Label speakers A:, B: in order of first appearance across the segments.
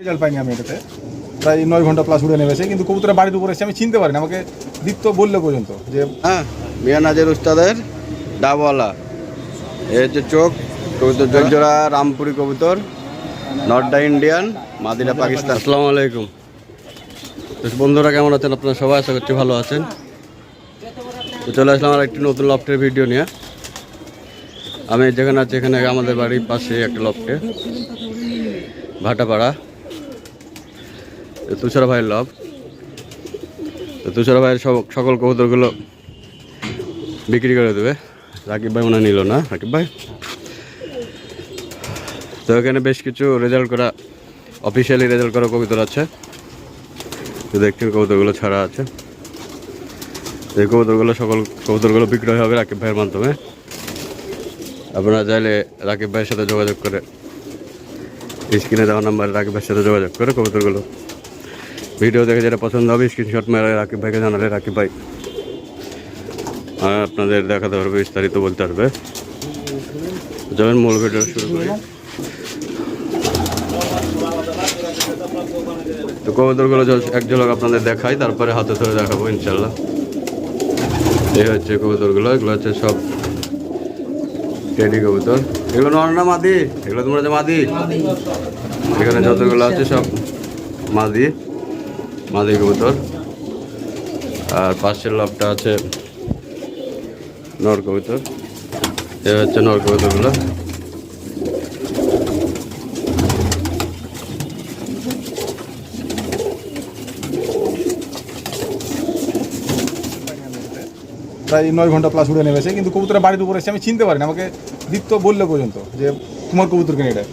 A: Result পাইনি আমি এটাতে। প্রায় নয় ঘণ্টা প্লাস উড়ে নেমেছে কিন্তু কবুতরের বাড়ির উপরে এসে আমি চিনতে পারিনি। আমাকে দীপ্ত বললে পর্যন্ত যে
B: হ্যাঁ মিয়া নাজের উস্তাদের ডাবওয়ালা। এ হচ্ছে চোখ কবুতর জোড়া রামপুরি কবুতর নর্থ ইন্ডিয়ান মাদিরা পাকিস্তান। আসসালামু আলাইকুম। তো বন্ধুরা কেমন আছেন আপনারা? সবাই আশা করছি ভালো আছেন। তো চলে আসলাম আর একটি নতুন লফটের ভিডিও নিয়ে। আমি যেখানে আছি এখানে আমাদের বাড়ির পাশে একটা লফটে ভাটাপাড়া। তুষার ভাইয়ের লফট তো তুষার ভাইয়ের সকল কবুতরগুলো বিক্রি করে দেবে। রাকিব ভাই মনে নিল না, রাকিব ভাই? তো এখানে বেশ কিছু রেজাল্ট করা অফিসিয়ালি রেজাল্ট করা কবুতর আছে। তো দেখছেন কবুতরগুলো ছাড়া আছে। এই কবুতরগুলো সকল কবুতরগুলো বিক্রয় হবে রাকিব ভাইয়ের মাধ্যমে। আপনারা চাইলে রাকিব ভাইয়ের সাথে যোগাযোগ করে স্ক্রিনে দেওয়া নাম্বারে রাকিব ভাইয়ের সাথে যোগাযোগ করে কবুতরগুলো ভিডিও দেখে যেটা পছন্দ হবে স্ক্রিনশট মেরে রাকিব ভাইকে জানালে রাকিব ভাই। আর আপনাদের দেখাতে পারবে, বিস্তারিত বলতে পারবে। চলেন মূল ভিডিও শুরু করি। তো কবুতরগুলো এক ঝলক আপনাদের দেখাই, তারপরে হাতে ধরে দেখাবো, ইনশাল্লাহ। এই হচ্ছে কবুতরগুলো, এগুলো হচ্ছে সব টেডি কবুতর। এগুলো নর মাদি? এগুলো তোমরা যে মাদি? এখানে যতগুলো আছে সব মাদি। মাদি কবুতর। আর পাশের লাভটা আছে নর কবুতর। এ হচ্ছে নর কবুতরগুলো।
A: প্রায় নয় ঘণ্টা প্লাস উড়ে নেমেছে, কিন্তু কবুতরের বাড়ির উপরে এসে আমি চিনতে পারিনি। আমাকে দীপ্ত বললে পর্যন্ত যে, তোমার কবুতর কিনে এটা?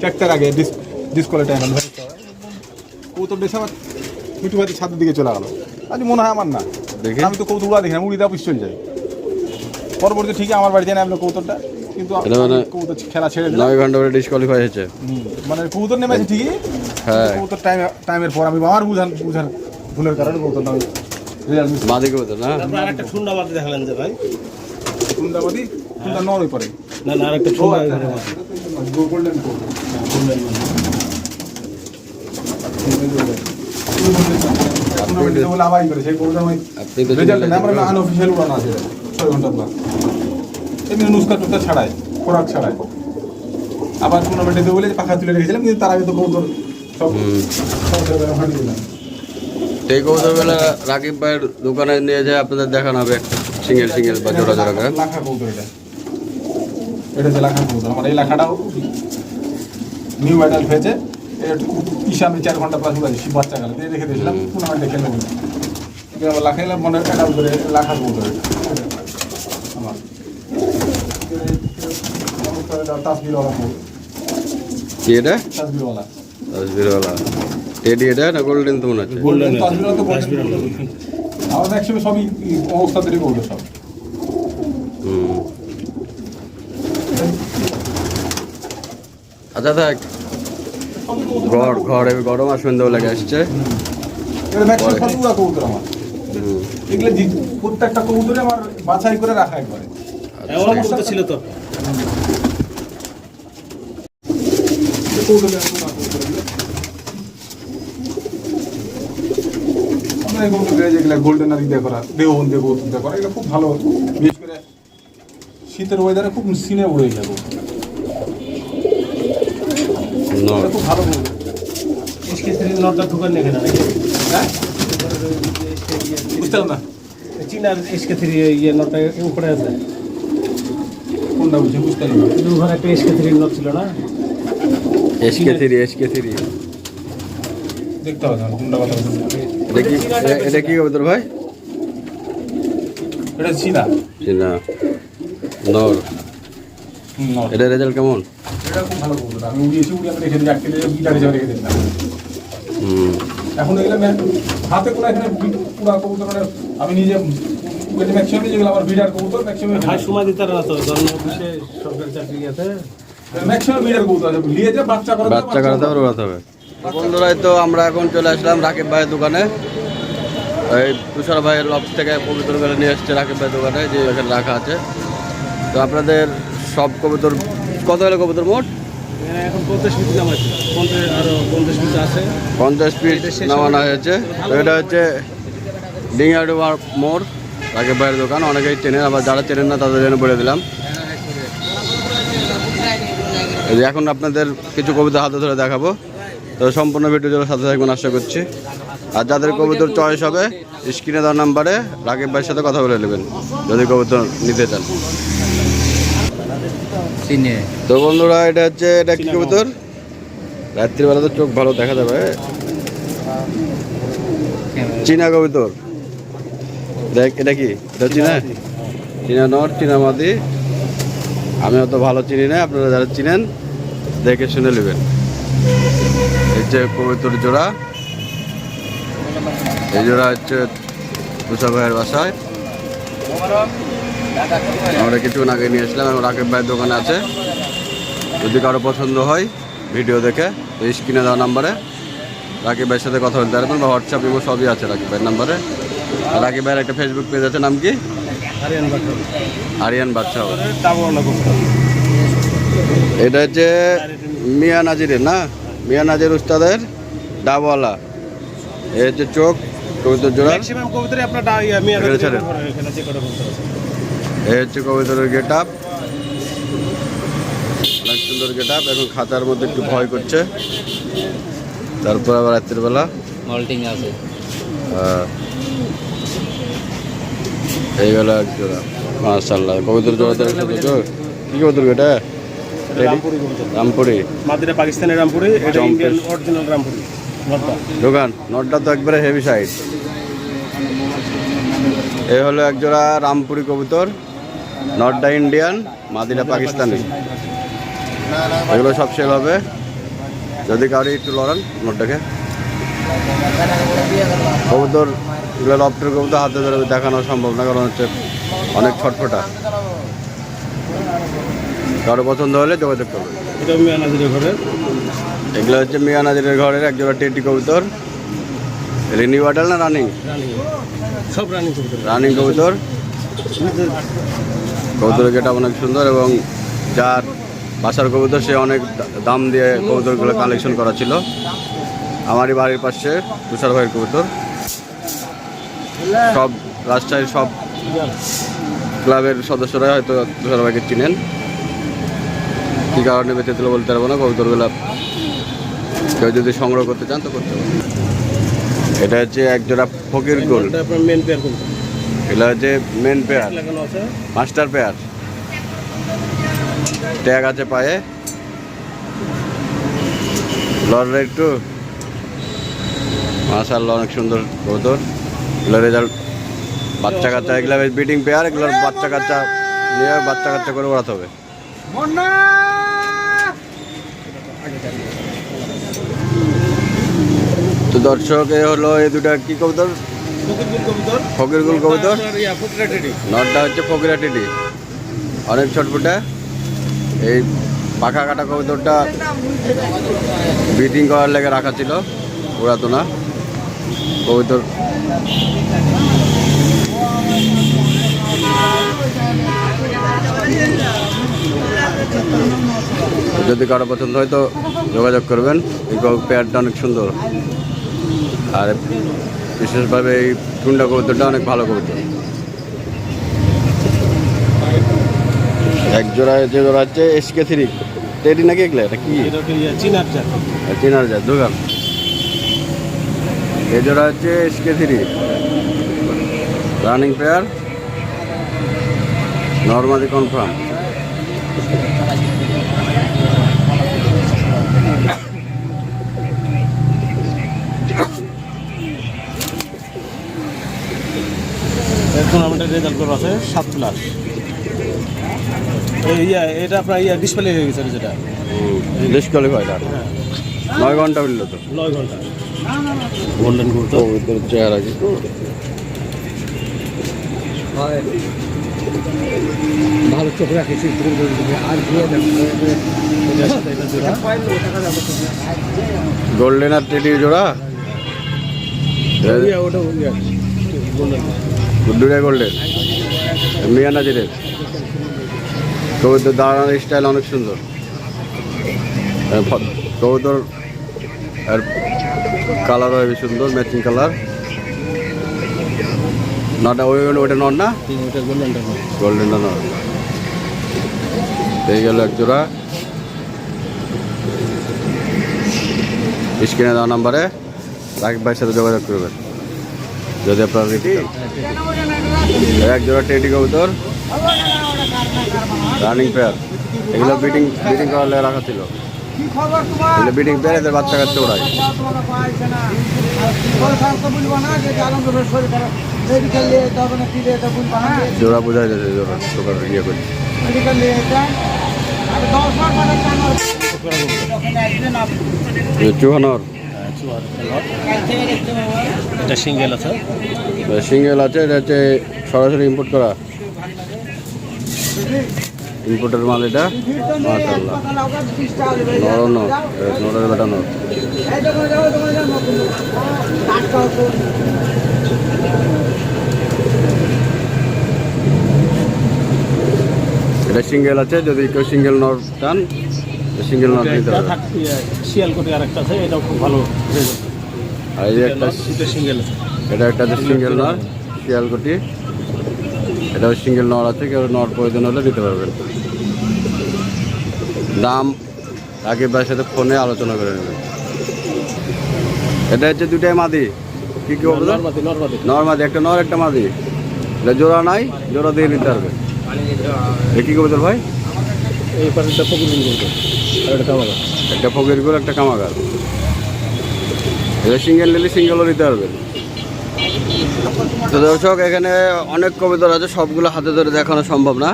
A: চারটার আগে ডিস ডিসকলে টাইম কবুতর দেশে আমার মিঠু ভাই ছাদের দিকে চলে গেলো। আজ মনে হয় আমার না।
B: দেখে।
A: আমি তো উড়া দেখি না উড়িতে অফিস চলে যাই। পরবর্তী ঠিকই আমার বাড়িতে নামলো কবুতরটা কিন্তু
B: এটা মানে-
A: খেলা ছেড়ে দিলাম।
B: নয় ঘণ্টা করে ডিসকোয়ালিফাই হয়েছে।
A: মানে কবুতর নেমেছে ঠিকই
B: হ্যাঁ।
A: কবুতর টাইম টাইমের পর আমি আমার বুঝান বুঝান ভুলের কারণে আমি রেজাল্ট মিস
B: না?
C: তারপর আরেকটা দেখালেন যে ভাই।
A: পরে
C: না না আরেকটা
A: গোল্ডেন ছাড়াই খোরাক ছাড়াই। আবার টুর্নামেন্টে বলে পাখা তুলে রেখেছিলাম কিন্তু তার আগে তো সব
B: এই কবুতরগুলো রাকিব ভাইয়ের দোকানে নিয়ে যায় আপনাদের দেখানো হবে সিঙ্গেল সিঙ্গেল বা জোড়া জোড়া করে।
A: লাখা কৌতর এটা। এটা হচ্ছে লাখা কৌতর আমার এই লাখাটাও নিউ মেডাল হয়েছে। ইসা আমি চার ঘণ্টা প্লাস উড়াইছি বাচ্চা গেল দিয়ে রেখে দিয়েছিলাম টুর্নামেন্টে খেলে বলে আমার লাখা এলাম মনে একটা করে লাখা কৌতর এটা আমার। তাসবিরওয়ালা কৌতর
B: কি এটা?
A: তাসবিরওয়ালা
B: তসবিরওয়ালা টেডি এটা না গোল্ডেন তো মনে হচ্ছে?
A: গোল্ডেন তাসবিরওয়ালা তো সবই অবস্থাতেরই সব।
B: আচ্ছা
A: কৌতর
B: ঘর ঘরে গরম আর সন্ধ্যাবেলা লেগে আসছে
A: কবুতর আমার। এগুলো প্রত্যেকটা কবুতরে আমার বাছাই করে রাখা একবারে।
C: ওরা ছিল তো।
A: গোল্ডেন আর দিয়ে করা এগুলো খুব ভালো। বিশেষ করে শীতের ওয়েদারে খুব সিনে উড়ে
B: নর
A: খুব ভালো কবুতর
C: এসকে থ্রি নটটা ঢুকান এখানে নাকি?
A: হ্যাঁ? বুঝতে না।
C: চীনার এসকে থ্রি ইয়ে নটটা উপরে আছে।
A: কোনটা বুঝছি? বুঝতে না।
C: দু ঘরে একটা এসকে থ্রি নট ছিল না?
B: এসকে থ্রি এসকে থ্রি
A: দেখতে হবে কোনটা কথা
B: এটা কি এটা কি কবুতর ভাই?
A: এটা চীনা।
B: না নর।
A: হুম,
B: এটা রেজাল্ট কেমন?
A: এটা খুব ভালো কবুতর আমি উড়িয়েছি উড়িয়ে আমি রেখে দিই একটা গিটার হিসাবে রেখে দিলাম। এখন এগুলো হাতে কোনো এখানে পুরা কবুতর মানে আমি নিজে ম্যাক্সিমাম যেগুলো আমার বিডার কবুতর ম্যাক্সিমাম
C: সময় দিতে না তো জন্ম অফিসে সরকারি চাকরি আছে।
A: ম্যাক্সিমাম বিডার কবুতর আছে নিয়ে যে বাচ্চা করে
B: বাচ্চা করাতে ওড়াতে হবে বন্ধুরাই তো আমরা এখন চলে আসলাম রাকিব ভাইয়ের দোকানে। এই তুষার ভাইয়ের লফট থেকে পবিত্র করে নিয়ে এসছে রাকিব ভাইয়ের দোকানে যে এখানে রাখা আছে। তো আপনাদের সব কবুতর কত হলো কবুতর মোট?
C: এখন পঞ্চাশ পিস নাম আছে। আরও পঞ্চাশ পিস আছে।
B: পঞ্চাশ পিস নামানো হয়েছে। এটা হচ্ছে ডিঙাডুবার মোড় রাকেব ভাইয়ের দোকান। অনেকেই চেনেন আবার যারা চেনেন না তাদের জন্য বলে দিলাম। এখন আপনাদের কিছু কবিতা হাতে ধরে দেখাবো। তো সম্পূর্ণ ভিডিও জন্য সাথে থাকবেন আশা করছি। আর যাদের কবিতার চয়েস হবে স্ক্রিনে দেওয়ার নাম্বারে রাকিব ভাইয়ের সাথে কথা বলে নেবেন যদি কবিতা নিতে চান।
D: চিনে
B: তো বন্ধুরা এটা হচ্ছে এটা কি কবুতর? রাত্রিবেলা তো চোখ ভালো দেখা যাবে। চীনা কবুতর। দেখ এটা কি? এটা চীনা চীনা? নর চীনা মাদি। আমি অত ভালো চিনি না আপনারা যারা চিনেন দেখে শুনে নেবেন। এই যে কবুতর জোড়া। এই জোড়া হচ্ছে তুষা ভাইয়ের বাসায়। আমরা কিছুক্ষণ আগে নিয়ে এসলাম এবং রাকেব ভাইয়ের দোকানে আছে। যদি কারও পছন্দ হয় ভিডিও দেখে তো স্ক্রিনে দেওয়া নাম্বারে রাকিব ভাইয়ের সাথে কথা বলতে পারবেন বা হোয়াটসঅ্যাপ ইমো সবই আছে রাকিব ভাইয়ের নাম্বারে। রাকিব ভাইয়ের একটা ফেসবুক পেজ আছে নাম কি?
C: আরিয়ান
B: বাচ্চা। এটা হচ্ছে মিয়া নাজিরের না? মিয়া নাজির উস্তাদের ডাবওয়ালা। এই হচ্ছে চোখ কবিতর জোড়া।
C: ম্যাক্সিমাম কবিতারে আপনার মিয়া
B: এখানে।
C: এখানে
B: এই হচ্ছে কবিতরের গেট আপ অনেক সুন্দর গেট আপ এবং খাতার মধ্যে একটু ভয় করছে। তারপর আবার রাত্রিবেলা
D: মল্টিং আছে।
B: আহ, এই এক জোড়া মাশাল্লাহ কবিতর জোড়া তো কি কবিতর এটা
C: রামপুরি
B: রামপুরি।
C: মাদিরা পাকিস্তানের রামপুরি এটা ইন্ডিয়ান অরিজিনাল রামপুরি।
B: দোকান। নটটা তো একবারে হেভি সাইড এই হলো এক জোড়া রামপুরি কবুতর। নটটা ইন্ডিয়ান মাদিটা পাকিস্তানি। এগুলো সব সেল হবে। যদি কাউরি একটু লড়ান নোটটাকে কবুতর এগুলো লফটের কবুতর হাতে ধরে দেখানো সম্ভব না কারণ হচ্ছে অনেক ছটফটা। কারও পছন্দ হলে যোগাযোগ করবে এগুলো হচ্ছে মিয়া নাজিরের ঘরের একজোড়া টেটি কবুতর। রিনি বাটাল না রানিং?
C: রানিং। সব রানিং কবিতা
B: রানিং কবুতর। কবুতরের গেটা অনেক সুন্দর এবং যার বাসার কবুতর সে অনেক দাম দিয়ে কবুতরগুলো কালেকশন করা ছিল। আমারই বাড়ির পাশে তুষার ভাইয়ের কবুতর। সব রাজশাহীর সব ক্লাবের সদস্যরা হয়তো তুষার ভাইকে চিনেন। কী কারণে বেঁচে ছিল বলতে পারব না, কবুতরগুলো কেউ যদি সংগ্রহ করতে চান তো করতে পারেন। এটা হচ্ছে এক জোড়া ফকির গোল এগুলো হচ্ছে main pair master pair tag আছে পায়ে। লড়লে একটু। মাশাল্লাহ অনেক সুন্দর কবুতর। এগুলো রেজাল্ট বাচ্চা কাচ্চা এগুলো বিটিং পেয়ার এগুলোর বাচ্চা কাচ্চা নিয়ে বাচ্চা কাচ্চা করে ওড়াতে হবে। তো দর্শক এ হলো এই দুটা কি কবুতর?
C: ফকিরগুল কবিতর?
B: কবুতর? নটটা হচ্ছে ফকিরা টিডি। অনেক ছটফুটে। এই পাখা কাটা কবুতরটা ব্রিডিং করার লেগে রাখা ছিল উড়াতো না কবুতর যদি কারও পছন্দ হয় তো যোগাযোগ করবেন। এই পেয়ারটা অনেক সুন্দর। আর বিশেষভাবে এই টুন্ডা কবুতরটা অনেক ভালো কবুতর। এক জোড়া যে জোড়া হচ্ছে এসকে থ্রি। টেডি নাকি এগুলো? এটা কি?
C: চিনার জাত।
B: দোকান এ জোড়া হচ্ছে S K three. Running pair normally confirm
C: টুর্নামেন্টের রেজাল্ট করা আছে সাত প্লাস এই ইয়া এটা আপনার ইয়া ডিসপ্লে হয়ে গেছে যেটা।
B: ডিসকোয়ালিফাইড আর
C: হ্যাঁ
B: নয় ঘণ্টা উঠল তো।
C: নয় ঘণ্টা। গোল্ডেন ঘুরতো
B: কবুতর চেহারা কি
D: ভালো চোখ রাখিস
B: গোল্ডেন আর টেডি জোড়া।
C: ওটা গোল্ডেন
B: গুড্ডুরা গোল্ডেন মিয়া নাজিরের কবুতর দাঁড়ানোর স্টাইল অনেক সুন্দর। ফ- কবুতর আর কালার হবে সুন্দর ম্যাচিং কালার নটা ওই ওইটা নট না?
C: ওটা গোল্ডেনটা
B: গোল্ডেন নট এই গেল এক জোড়া। স্ক্রিনে দেওয়া নাম্বারে রাকিব ভাইয়ের সাথে যোগাযোগ করবেন। যদি আপনার এক জোড়া টেডি কবুতর রানিং পেয়ার এগুলো বিটিং বিটিং করালে রাখা ছিল। এগুলো বিটিং পেয়ার এদের বাচ্চা কাচ্চা ওড়ায় জোড়া বোঝা যাচ্ছে জোড়া টোকার ইয়ে করে। চুহানোর
C: সিঙ্গেল আছে?
B: এটা হচ্ছে সরাসরি ইম্পোর্ট করা। ইম্পোর্টের মাল এটা? মাশাল্লাহ এটা সিঙ্গেল আছে, যদি কেউ সিঙ্গেল নর চান সিঙ্গেল নর দিতে হবে।
C: শিয়াল আর একটা আছে এটাও খুব ভালো।
B: আর এই একটা
C: এটা সিঙ্গেল
B: এটা একটা আছে সিঙ্গেল নর শিয়ালকুটি এটাও সিঙ্গেল নর আছে কেউ নর প্রয়োজন হলে দিতে পারবেন দাম আগে ভাইয়ের সাথে ফোনে আলোচনা করে নেবেন এটা হচ্ছে দুটাই মাদি। কি কি বলব
C: নর্মাদি নর্মাদি
B: নর মাদি। একটা নর একটা মাদি। এটা জোড়া নাই জোড়া দিয়ে নিতে পারবে কি কবুতর ভাই?
C: এই পাশেটা এটা কামাল
B: একটা ফকিরগুলো একটা কামাগার। এটা সিঙ্গেল নিলে সিঙ্গেলও নিতে পারবেন তো দর্শক এখানে অনেক কবিতর আছে সবগুলো হাতে ধরে দেখানো সম্ভব না।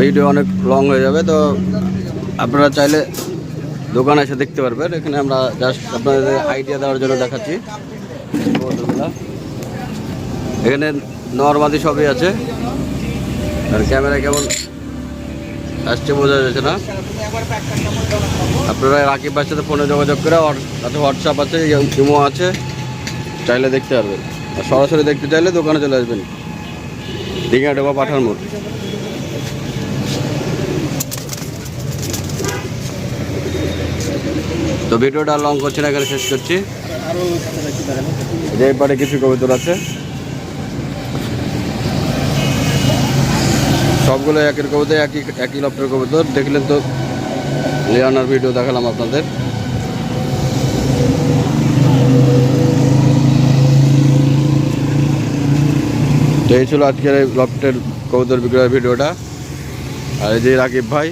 B: ভিডিও অনেক লং হয়ে যাবে তো আপনারা চাইলে দোকানে এসে দেখতে পারবেন। এখানে আমরা জাস্ট আপনাদের আইডিয়া দেওয়ার জন্য দেখাচ্ছি। এখানে নর্মাদি সবই আছে। আর ক্যামেরা কেমন? আসছে বোঝা যাচ্ছে না। আপনারা রাকিব ভাইয়ের সাথে ফোনে যোগাযোগ করে কাছে হোয়াটসঅ্যাপ আছে ইমো আছে, চাইলে দেখতে পারবেন। আর সরাসরি দেখতে চাইলে দোকানে চলে আসবেন। দীঘা ডোবা পাঠান মোড়। তো ভিডিওটা লং করছি না, এখানে শেষ করছি। যে এবারে কিছু কবিতর আছে। সবগুলো একের কবিতা, একই একই লফটের কবিতর দেখলেন তো লিয়ানার ভিডিও দেখালাম আপনাদের। তো এই ছিল আজকের এই লফটের কবুতর বিক্রয়ের ভিডিওটা। আর এই যে রাকিব ভাই,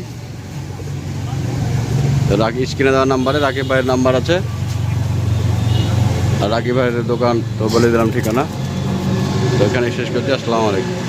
B: রাকি স্ক্রিনে দেওয়ার নাম্বারে রাকিব ভাইয়ের নাম্বার আছে। আর রাকিব ভাইয়ের দোকান তো বলে দিলাম ঠিকানা। তো এখানে শেষ করছি, আসসালামু আলাইকুম।